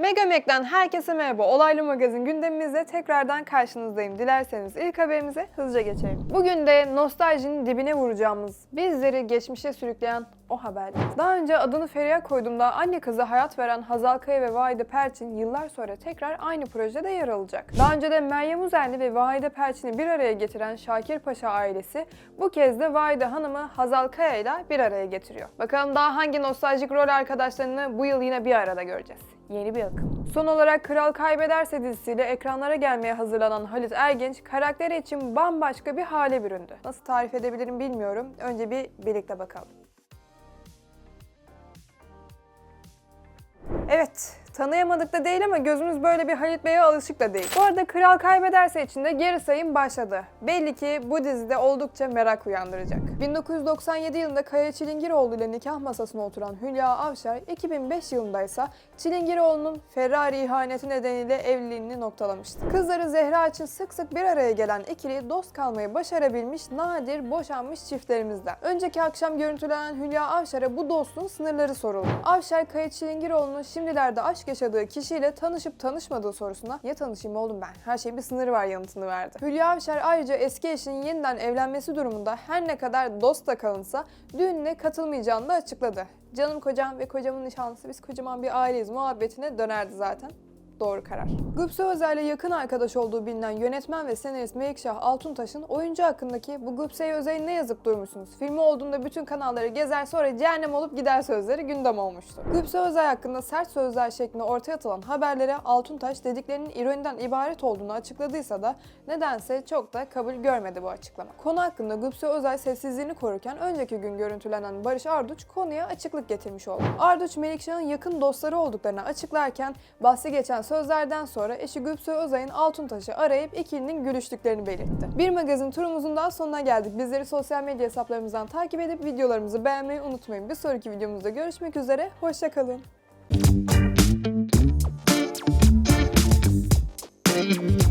Megamek'ten herkese merhaba. Olaylı Magazin gündemimizde tekrardan karşınızdayım. Dilerseniz ilk haberimize hızlıca geçelim. Bugün de nostaljinin dibine vuracağımız, bizleri geçmişe sürükleyen o haber. Daha önce adını Feriha koyduğumda anne kızı hayat veren Hazal Kaya ve Vahide Perçin yıllar sonra tekrar aynı projede yer alacak. Daha önce de Meryem Uzerli ve Vahide Perçin'i bir araya getiren Şakir Paşa ailesi bu kez de Vahide Hanım'ı Hazal Kaya ile bir araya getiriyor. Bakalım daha hangi nostaljik rol arkadaşlarını bu yıl yine bir arada göreceğiz. Yeni bir akım. Son olarak Kral Kaybederse dizisiyle ekranlara gelmeye hazırlanan Halit Ergenç karakteri için bambaşka bir hale büründü. Nasıl tarif edebilirim bilmiyorum. Önce bir birlikte bakalım. Evet, tanıyamadık da değil ama gözümüz böyle bir Halit Bey'e alışık da değil. Bu arada Kral Kaybederse için de geri sayım başladı. Belli ki bu dizide oldukça merak uyandıracak. 1997 yılında Kaya Çilingiroğlu ile nikah masasına oturan Hülya Avşar, 2005 yılında ise Çilingiroğlu'nun Ferrari ihaneti nedeniyle evliliğini noktalamıştı. Kızları Zehra için sık sık bir araya gelen ikili dost kalmayı başarabilmiş nadir boşanmış çiftlerimizden. Önceki akşam görüntülenen Hülya Avşar'a bu dostluğun sınırları soruldu. Avşar, Kaya Çilingiroğlu'nun şimdilerde aşk yaşadığı kişiyle tanışıp tanışmadığı sorusuna niye tanışayım oğlum ben? Her şeyin bir sınırı var yanıtını verdi. Hülya Avşar ayrıca eski eşinin yeniden evlenmesi durumunda her ne kadar dost da kalınsa düğününe katılmayacağını da açıkladı. Canım kocam ve kocamın nişanlısı biz kocaman bir aileyiz muhabbetine dönerdi zaten. Doğru karar. Gupse Özel ile yakın arkadaş olduğu bilinen yönetmen ve senarist Melikşah Altuntaş'ın oyuncu hakkındaki bu Gupse'ye özel ne yazıp durmuşsunuz? Filmi olduğunda bütün kanalları gezer sonra cehennem olup gider sözleri gündem olmuştu. Gupse Özel hakkında sert sözler şeklinde ortaya atılan haberlere Altuntaş dediklerinin ironiden ibaret olduğunu açıkladıysa da nedense çok da kabul görmedi bu açıklama. Konu hakkında Gupse Özel sessizliğini korurken önceki gün görüntülenen Barış Arduç konuya açıklık getirmiş oldu. Arduç Melikşah'ın yakın dostları olduklarını açıklarken bahsi geçen sözlerden sonra eşi Gülsü Özay'ın Altuntaş'ı arayıp ikilinin görüştüklerini belirtti. Bir magazin turumuzun daha sonuna geldik. Bizleri sosyal medya hesaplarımızdan takip edip videolarımızı beğenmeyi unutmayın. Bir sonraki videomuzda görüşmek üzere, hoşçakalın. Thank you.